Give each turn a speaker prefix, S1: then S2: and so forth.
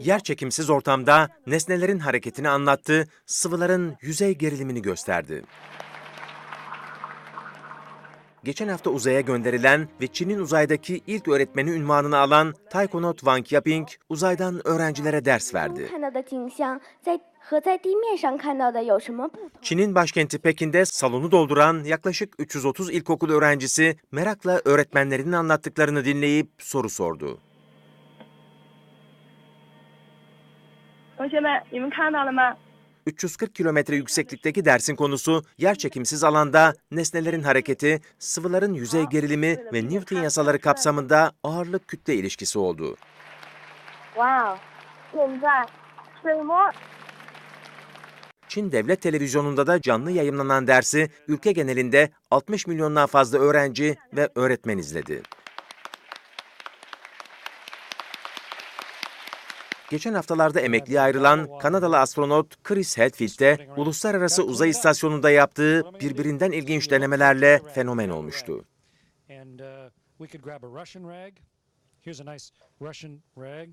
S1: Yer çekimsiz ortamda nesnelerin hareketini anlattı, sıvıların yüzey gerilimini gösterdi geçen hafta uzaya gönderilen ve Çin'in uzaydaki ilk öğretmeni ünvanını alan taykonot Wang Yaping uzaydan öğrencilere ders verdi. Çin'in başkenti Pekin'de salonu dolduran yaklaşık 330 ilkokul öğrencisi merakla öğretmenlerinin anlattıklarını dinleyip soru sordu. 340 kilometre yükseklikteki dersin konusu yer çekimsiz alanda nesnelerin hareketi, sıvıların yüzey gerilimi ve Newton yasaları kapsamında ağırlık kütle ilişkisi oldu.
S2: Wow. Şey,
S1: Çin Devlet Televizyonu'nda da canlı yayınlanan dersi ülke genelinde 60 milyondan fazla öğrenci ve öğretmen izledi. Geçen haftalarda emekliye ayrılan Kanadalı astronot Chris Hadfield de Uluslararası Uzay İstasyonu'nda yaptığı birbirinden ilginç denemelerle fenomen olmuştu.
S3: Uh. Here's a nice Russian rag.